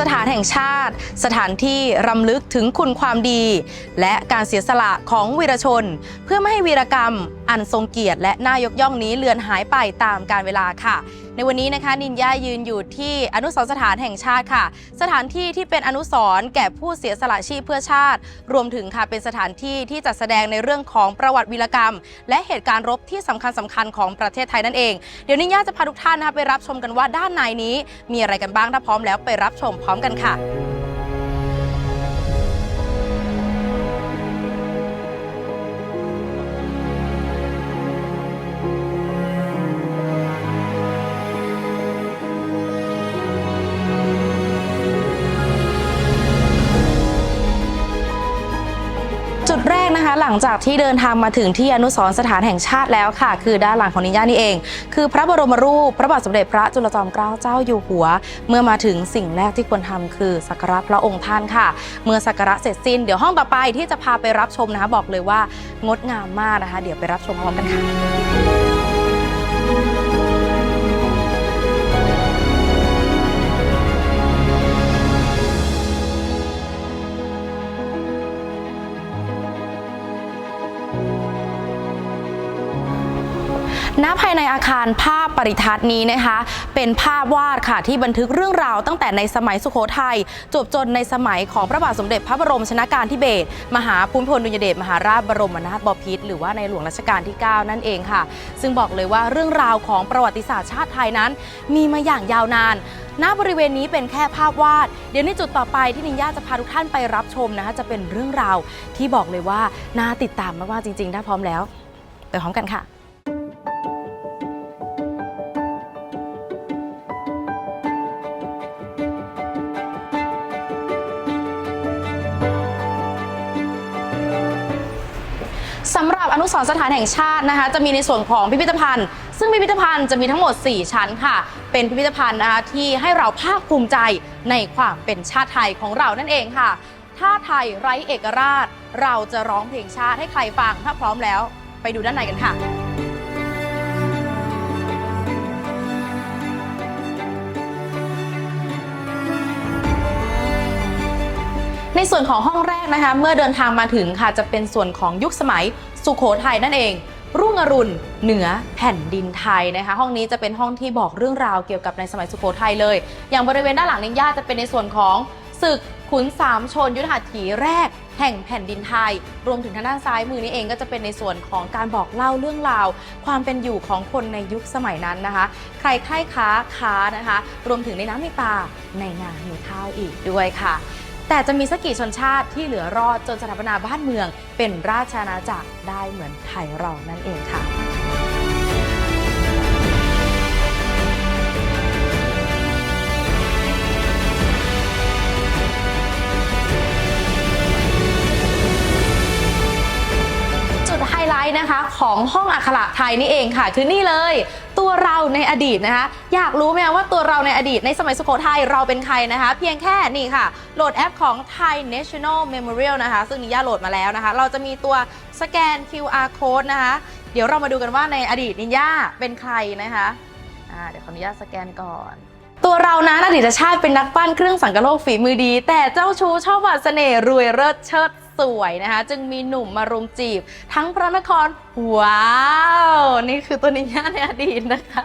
สถานแห่งชาติ สถานที่รำลึกถึงคุณความดี และการเสียสละของวีรชน เพื่อไม่ให้วีรกรรม อันทรงเกียรติและน่ายกย่องนี้เลือนหายไปตามกาลเวลาค่ะ ในวันนี้นะคะนินย่ายืนอยู่ที่อนุสรณ์สถานแห่งชาติค่ะ สถานที่ที่เป็นอนุสรณ์แก่ผู้เสียสละชีพเพื่อชาติ รวมถึงค่ะเป็นสถานที่ที่จัดแสดงในเรื่องของประวัติวีรกรรม และเหตุการณ์รบที่สำคัญสำคัญของประเทศไทยนั่นเอง เดี๋ยวนินย่าจะพาทุกท่านนะคะไปรับชมกันว่าด้านในนี้ มีอะไรกันบ้างถ้าพร้อมแล้วไปรับชมพร้อมกันค่ะ ลังจากที่เดินทางมาถึงที่อนุสรสถานแห่งชาติแล้วค่ะ คือด้านหลังของนิย่านี่เอง คือพระบรมรูป พระบาทสมเด็จพระจุลจอมเกล้าเจ้าอยู่หัว เมื่อมาถึงสิ่งแรกที่ควรทำคือสักการะพระองค์ท่านค่ะ เมื่อสักการะเสร็จสิ้นเดี๋ยวห้องต่อไปที่จะพาไปรับชมนะคะบอกเลยว่างดงามมากนะคะ เดี๋ยวไปรับชมพร้อมกันค่ะ อาคารภาพปริทัศน์นี้นะคะ เป็นภาพวาดค่ะที่บันทึกเรื่องราวตั้งแต่ในสมัยสุโขทัยจบจนในสมัยของพระบาทสมเด็จพระบรมชนากาธิเบศรมหาภูมิพลอดุลยเดชมหาราชบรมนาถบพิตรหรือว่าในหลวงรัชกาลที่ 9 นั่นเองค่ะ ซึ่งบอกเลยว่าเรื่องราวของประวัติศาสตร์ชาติไทยนั้น มีมาอย่างยาวนานณบริเวณนี้เป็นแค่ภาพวาด เดี๋ยวในจุดต่อไปที่นินยาจะพาทุกท่านไปรับชมนะคะจะเป็นเรื่องราวที่บอกเลยว่าน่าติดตามมากๆจริง ๆ ถ้าพร้อมแล้ว ไปพร้อมกันค่ะ สำหรับอนุสรณ์สถานแห่งชาตินะคะ จะมีในส่วนของพิพิธภัณฑ์ ซึ่งพิพิธภัณฑ์จะมีทั้งหมด 4 ชั้นค่ะ เป็นพิพิธภัณฑ์นะคะที่ให้เราภาคภูมิใจในความเป็นชาติไทยของเรานั่นเองค่ะ ถ้าไทยไร้เอกราช เราจะร้องเพลงชาติให้ใครฟังถ้าพร้อมแล้ว ไปดูด้านในกันค่ะ ในส่วนของห้องแรกนะคะ เมื่อเดินทางมาถึงค่ะจะเป็นส่วนของยุคสมัยสุโขทัยนั่นเอง รุ่งอรุณเหนือแผ่นดินไทยนะคะ ห้องนี้จะเป็นห้องที่บอกเรื่องราวเกี่ยวกับในสมัยสุโขทัยเลย อย่างบริเวณด้านหลังนิย่าจะเป็นในส่วนของศึกขุนสามชนยุทธหัตถีแรก แห่งแผ่นดินไทย รวมถึงทางด้านซ้ายมือนี้เองก็จะเป็นในส่วนของการบอกเล่าเรื่องราว ความเป็นอยู่ของคนในยุคสมัยนั้นนะคะ ใครใคร่ค้าค้านะคะ รวมถึงในน้ำมีตาในนามีข้าวอีกด้วยค่ะ แต่จะมีสักกี่ชนชาติที่เหลือรอดจนสถาปนาบ้านเมือง เป็นราชอาณาจักรได้เหมือนไทยเรานั่นเองค่ะ ของห้องอัคระไทยนี่เองค่ะ คือนี่เลย ตัวเราในอดีตนะคะ อยากรู้ไหมว่าตัวเราในอดีตในสมัยสุโขทัยเราเป็นใครนะคะ เพียงแค่นี่ค่ะ โหลดแอปของ Thai National Memorial นะคะ ซึ่งนิย่าโหลดมาแล้วนะคะ เราจะมีตัวสแกน QR code นะคะ เดี๋ยวเรามาดูกันว่าในอดีตนิย่าเป็นใครนะคะอ่าเดี๋ยวขออนุญาตสแกนก่อนตัวเรานะอดีตชาติเป็นนักปั้นเครื่องสังกะโลกฝีมือดี แต่เจ้าชู้ชอบหวานเสน่ห์รวยเลิศเชิด วยนะคะ จึงมีหนุ่มมารุมจีบ ทั้งพระนครว้าว นี่คือตัวนิยาในอดีตนะคะ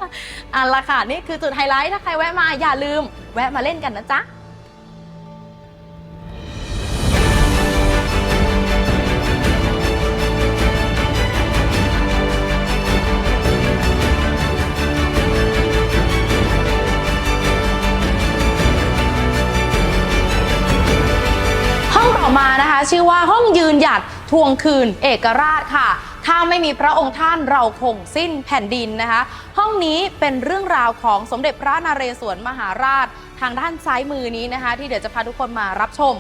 อันละค่ะนี่คือจุดไฮไลท์ถ้าใครแวะมาอย่าลืม แวะมาเล่นกันนะจ๊ะ ยืนหยัดทวงคืนเอกราชค่ะ ถ้าไม่มีพระองค์ท่านเราคงสิ้นแผ่นดินนะคะ ห้องนี้เป็นเรื่องราวของสมเด็จพระนเรศวรมหาราช ทางด้านซ้ายมือนี้นะคะ ที่เดี๋ยวจะพาทุกคนมารับชม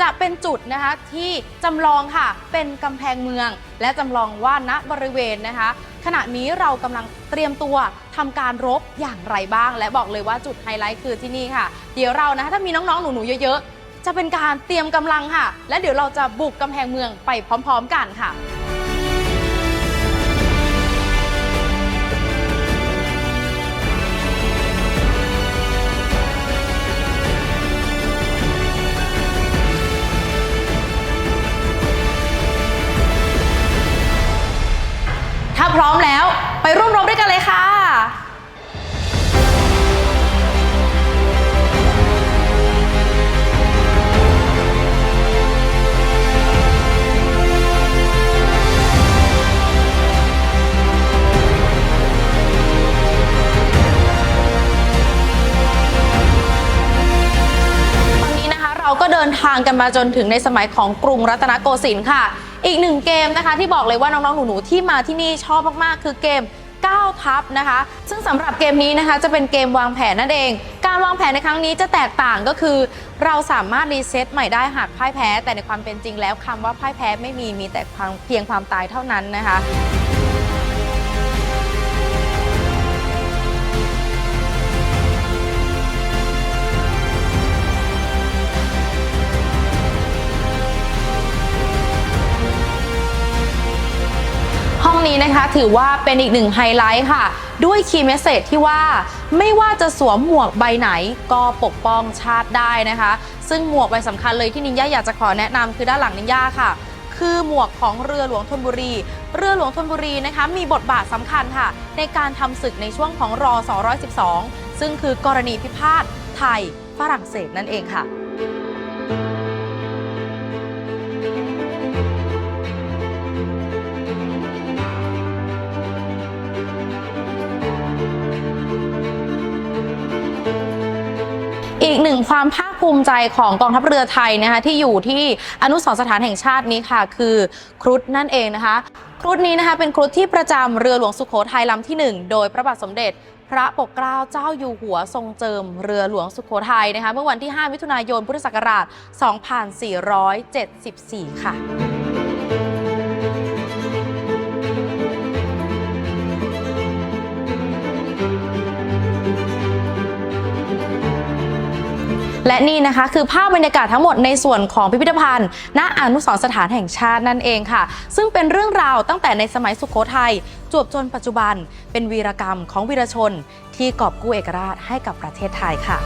จะเป็นจุดนะคะที่จำลองค่ะเป็นกำแพงเมือง และจำลองว่าณบริเวณนะคะ ขณะนี้เรากำลังเตรียมตัวทำการรบอย่างไรบ้าง และบอกเลยว่าจุดไฮไลท์คือที่นี่ค่ะ เดี๋ยวเรานะคะถ้ามีน้องๆหนูๆเยอะๆ จะเป็นการเตรียมกำลังค่ะ และเดี๋ยวเราจะบุกกำแพงเมืองไปพร้อม ๆ กันค่ะ ดินทางกันมาจนถึงในสมัยของกรุงรัตนโกสินทร์ค่ะ อีกหนึ่งเกมนะคะ ที่บอกเลยว่าน้องๆหนูๆที่มาที่นี่ชอบมากๆ คือเกม9ทับนะคะ ซึ่งสำหรับเกมนี้นะคะจะเป็นเกมวางแผนนั่นเอง การวางแผนในครั้งนี้จะแตกต่างก็คือ เราสามารถรีเซ็ตใหม่ได้หากพ่ายแพ้ แต่ในความเป็นจริงแล้วคำว่าพ่ายแพ้ไม่มีมีแต่เพียงความตายเท่านั้นนะคะ นี้นะคะถือว่าเป็นอีกหนึ่งไฮไลท์ค่ะ ด้วยคีย์เมสเซจที่ว่าไม่ว่าจะสวมหมวกใบไหนก็ปกป้องชาติได้นะคะ ซึ่งหมวกใบสำคัญเลยที่นินย่าอยากจะขอแนะนำคือด้านหลังนินย่าค่ะ คือหมวกของเรือหลวงธนบุรี เรือหลวงธนบุรีนะคะมีบทบาทสำคัญค่ะ ในการทำศึกในช่วงของรอ212 ซึ่งคือกรณีพิพาทไทยฝรั่งเศสนั่นเองค่ะ ความภาคภูมิใจของกองทัพเรือไทยนะคะที่อยู่ที่อนุสรณ์สถานแห่งชาตินี้ค่ะ คือครุฑนั่นเองนะคะครุฑนี้นะคะเป็นครุฑที่ประจำเรือหลวงสุโขทัยลำที่ 1 โดยพระบาทสมเด็จพระปกเกล้าเจ้าอยู่หัวทรงเจิมเรือหลวงสุโขทัยนะคะเมื่อวันที่ 5 มิถุนายนพุทธศักราช 2474 ค่ะ และนี่นะคะคือภาพบรรยากาศทั้งหมดในส่วนของพิพิธภัณฑ์ ณอนุสรณ์สถานแห่งชาตินั่นเองค่ะ ซึ่งเป็นเรื่องราวตั้งแต่ในสมัยสุขโขทัยจวบจนปัจจุบัน เป็นวีรกรรมของวีรชน ที่กอบกู้เอกราชให้กับประเทศไทยค่ะ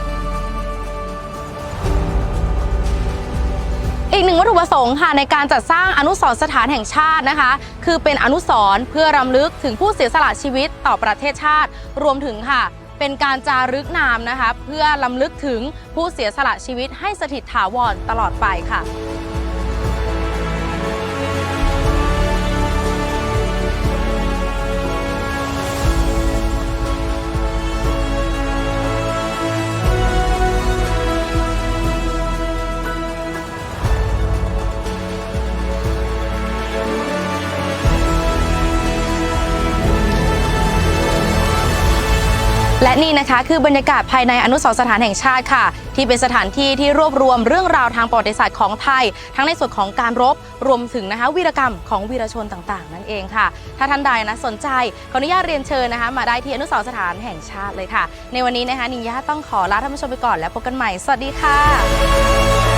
อีกหนึ่งวัตถุประสงค์ค่ะในการจัดสร้างอนุสรณ์สถานแห่งชาตินะคะ คือเป็นอนุสรณ์เพื่อรำลึกถึงผู้เสียสละชีวิตต่อประเทศชาติ รวมถึงค่ะ เป็นการจารึกนามนะคะ เพื่อลำลึกถึงผู้เสียสละชีวิตให้สถิตถาวรตลอดไปค่ะ และนี่นะคะคือบรรยากาศภายในอนุสรณ์สถานแห่งชาติค่ะ ที่เป็นสถานที่ที่รวบรวมเรื่องราวทางประวัติศาสตร์ของไทย ทั้งในส่วนของการรบรวมถึงนะคะวีรกรรมของวีรชนต่างๆ นั่นเองค่ะ ถ้าท่านใดนะสนใจขออนุญาตเรียนเชิญนะคะ มาได้ที่อนุสรณ์สถานแห่งชาติเลยค่ะ ในวันนี้นะคะนิยาต้องขอลาท่านผู้ชมไปก่อนแล้วพบกันใหม่สวัสดีค่ะ